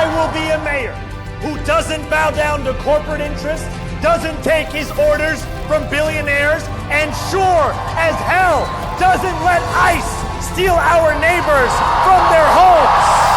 I will be a mayor who doesn't bow down to corporate interests, doesn't take his orders from billionaires, and sure as hell doesn't let ICE steal our neighbors from their homes.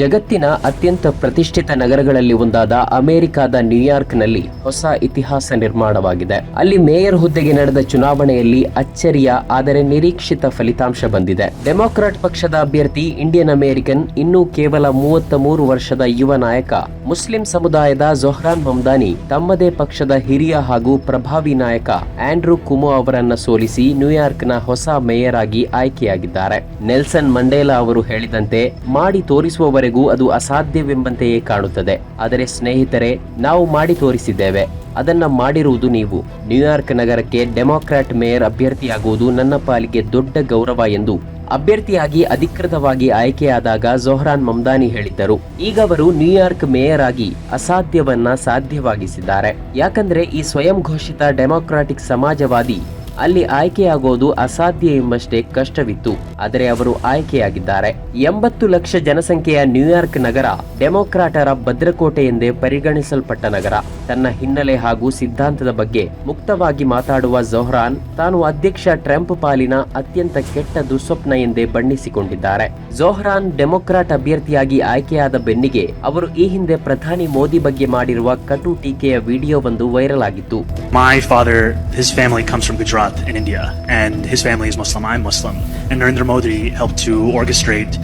ಜಗತ್ತಿನ ಅತ್ಯಂತ ಪ್ರತಿಷ್ಠಿತ ನಗರಗಳಲ್ಲಿ ಒಂದಾದ ಅಮೆರಿಕದ ನ್ಯೂಯಾರ್ಕ್ನಲ್ಲಿ ಹೊಸ ಇತಿಹಾಸ ನಿರ್ಮಾಣವಾಗಿದೆ. ಅಲ್ಲಿ ಮೇಯರ್ ಹುದ್ದೆಗೆ ನಡೆದ ಚುನಾವಣೆಯಲ್ಲಿ ಅಚ್ಚರಿಯ, ಆದರೆ ನಿರೀಕ್ಷಿತ ಫಲಿತಾಂಶ ಬಂದಿದೆ. ಡೆಮಾಕ್ರಾಟ್ ಪಕ್ಷದ ಅಭ್ಯರ್ಥಿ, ಇಂಡಿಯನ್ ಅಮೆರಿಕನ್, ಇನ್ನೂ ಕೇವಲ ಮೂವತ್ತ ಮೂರು ವರ್ಷದ ಯುವ ನಾಯಕ, ಮುಸ್ಲಿಂ ಸಮುದಾಯದ ಜೊಹ್ರಾನ್ ಮಮ್ದಾನಿ, ತಮ್ಮದೇ ಪಕ್ಷದ ಹಿರಿಯ ಹಾಗೂ ಪ್ರಭಾವಿ ನಾಯಕ ಆಂಡ್ರೂ ಕುಮೋ ಅವರನ್ನ ಸೋಲಿಸಿ ನ್ಯೂಯಾರ್ಕ್ನ ಹೊಸ ಮೇಯರ್ ಆಗಿ ಆಯ್ಕೆಯಾಗಿದ್ದಾರೆ. ನೆಲ್ಸನ್ ಮಂಡೇಲಾ ಅವರು ಹೇಳಿದಂತೆ, ಮಾಡಿ ತೋರಿಸುವವರೆಗೂ ಅದು ಅಸಾಧ್ಯವೆಂಬಂತೆಯೇ ಕಾಣುತ್ತದೆ. ಆದರೆ ಸ್ನೇಹಿತರೆ, ನಾವು ಮಾಡಿ ತೋರಿಸಿದ್ದೇವೆ. ಅದನ್ನ ಮಾಡಿರುವುದು ನೀವು. ನ್ಯೂಯಾರ್ಕ್ ನಗರಕ್ಕೆ ಡೆಮಾಕ್ರಾಟ್ ಮೇಯರ್ ಅಭ್ಯರ್ಥಿಯಾಗುವುದು ನನ್ನ ಪಾಲಿಗೆ ದೊಡ್ಡ ಗೌರವ ಎಂದು ಅಭ್ಯರ್ಥಿಯಾಗಿ ಅಧಿಕೃತವಾಗಿ ಆಯ್ಕೆಯಾದಾಗ ಜೊಹ್ರಾನ್ ಮಮ್ದಾನಿ ಹೇಳಿದ್ದರು. ಈಗ ಅವರು ನ್ಯೂಯಾರ್ಕ್ ಮೇಯರ್ ಆಗಿ ಅಸಾಧ್ಯವನ್ನ ಸಾಧ್ಯವಾಗಿಸಿದ್ದಾರೆ. ಯಾಕಂದ್ರೆ ಈ ಸ್ವಯಂ ಘೋಷಿತ ಡೆಮಾಕ್ರಾಟಿಕ್ ಸಮಾಜವಾದಿ ಅಲ್ಲಿ ಆಯ್ಕೆಯಾಗೋದು ಅಸಾಧ್ಯ ಎಂಬಷ್ಟೇ ಕಷ್ಟವಿತ್ತು. ಆದರೆ ಅವರು ಆಯ್ಕೆಯಾಗಿದ್ದಾರೆ. ಎಂಬತ್ತು ಲಕ್ಷ ಜನಸಂಖ್ಯೆಯ ನ್ಯೂಯಾರ್ಕ್ ನಗರ ಡೆಮೊಕ್ರಾಟರ ಭದ್ರಕೋಟೆ ಎಂದೇ ಪರಿಗಣಿಸಲ್ಪಟ್ಟ ನಗರ. ತನ್ನ ಹಿನ್ನೆಲೆ ಹಾಗೂ ಸಿದ್ಧಾಂತದ ಬಗ್ಗೆ ಮುಕ್ತವಾಗಿ ಮಾತಾಡುವ ಜೊಹ್ರಾನ್ ತಾನು ಅಧ್ಯಕ್ಷ ಟ್ರಂಪ್ ಪಾಲಿನ ಅತ್ಯಂತ ಕೆಟ್ಟ ದುಸ್ವಪ್ನ ಎಂದೇ ಬಣ್ಣಿಸಿಕೊಂಡಿದ್ದಾರೆ. ಜೊಹ್ರಾನ್ ಡೆಮೊಕ್ರಾಟ್ ಅಭ್ಯರ್ಥಿಯಾಗಿ ಆಯ್ಕೆಯಾದ ಬೆನ್ನಿಗೆ ಅವರು ಈ ಹಿಂದೆ ಪ್ರಧಾನಿ ಮೋದಿ ಬಗ್ಗೆ ಮಾಡಿರುವ ಕಟು ಟೀಕೆಯ ವಿಡಿಯೋವೊಂದು ವೈರಲ್ ಆಗಿತ್ತು. My father, his family comes from Gujarat in India, and his family is Muslim. I'm Muslim. And Narendra Modi helped to orchestrate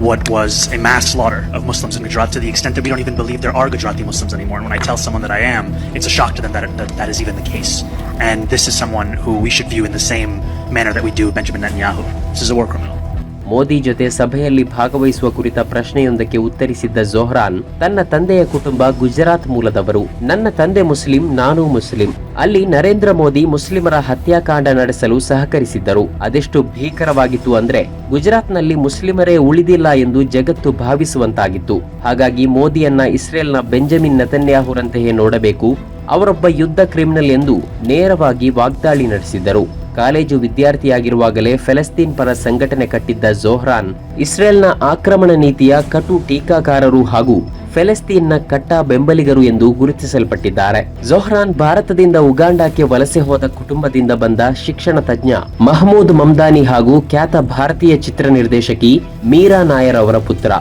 what was a mass slaughter of Muslims in Gujarat to the extent that we don't even believe there are Gujarati Muslims anymore. And when I tell someone that I am, it's a shock to them that that, that is even the case. And this is someone who we should view in the same manner that we do Benjamin Netanyahu. This is a war criminal. Modi ಜೊತೆ ಸಭೆಯಲ್ಲಿ ಭಾಗವಹಿಸುವ ಕುರಿತ ಪ್ರಶ್ನೆಯೊಂದಕ್ಕೆ ಉತ್ತರಿಸಿದ್ದ ಜೊಹ್ರಾನ್, ತನ್ನ ತಂದೆಯ ಕುಟುಂಬ ಗುಜರಾತ್ ಮೂಲದವರು. ನನ್ನ ತಂದೆ ಮುಸ್ಲಿಂ, ನಾನು ಮುಸ್ಲಿಂ. ಅಲ್ಲಿ ನರೇಂದ್ರ ಮೋದಿ ಮುಸ್ಲಿಮರ ಹತ್ಯಾಕಾಂಡ ನಡೆಸಲು ಸಹಕರಿಸಿದ್ದರು. ಅದೆಷ್ಟು ಭೀಕರವಾಗಿತ್ತು ಅಂದ್ರೆ, ಗುಜರಾತ್ನಲ್ಲಿ ಮುಸ್ಲಿಮರೇ ಉಳಿದಿಲ್ಲ ಎಂದು ಜಗತ್ತು ಭಾವಿಸುವಂತಾಗಿತ್ತು. ಹಾಗಾಗಿ ಮೋದಿಯನ್ನ ಇಸ್ರೇಲ್ನ ಬೆಂಜಮಿನ್ ನತನ್ಯಾಹುರಂತೆಯೇ ನೋಡಬೇಕು. ಅವರೊಬ್ಬ ಯುದ್ಧ ಕ್ರಿಮಿನಲ್ ಎಂದು ನೇರವಾಗಿ ವಾಗ್ದಾಳಿ ನಡೆಸಿದ್ದರು. ಕಾಲೇಜು ವಿದ್ಯಾರ್ಥಿಯಾಗಿರುವಾಗಲೇ ಫೆಲಸ್ತೀನ್ ಪರ ಸಂಘಟನೆ ಕಟ್ಟಿದ್ದ ಜೋಹ್ರಾನ್, ಇಸ್ರೇಲ್ನ ಆಕ್ರಮಣ ನೀತಿಯ ಕಟು ಟೀಕಾಕಾರರು ಹಾಗೂ ಫೆಲಸ್ತೀನ್ನ ಕಟ್ಟ ಬೆಂಬಲಿಗರು ಎಂದು ಗುರುತಿಸಲ್ಪಟ್ಟಿದ್ದಾರೆ. ಜೋಹ್ರಾನ್ ಭಾರತದಿಂದ ಉಗಾಂಡಾಕ್ಕೆ ವಲಸೆ ಹೋದ ಕುಟುಂಬದಿಂದ ಬಂದ ಶಿಕ್ಷಣ ತಜ್ಞ ಮಹಮೂದ್ ಮಮ್ದಾನಿ ಹಾಗೂ ಖ್ಯಾತ ಭಾರತೀಯ ಚಿತ್ರ ನಿರ್ದೇಶಕಿ ಮೀರಾ ನಾಯರ್ ಅವರ ಪುತ್ರ.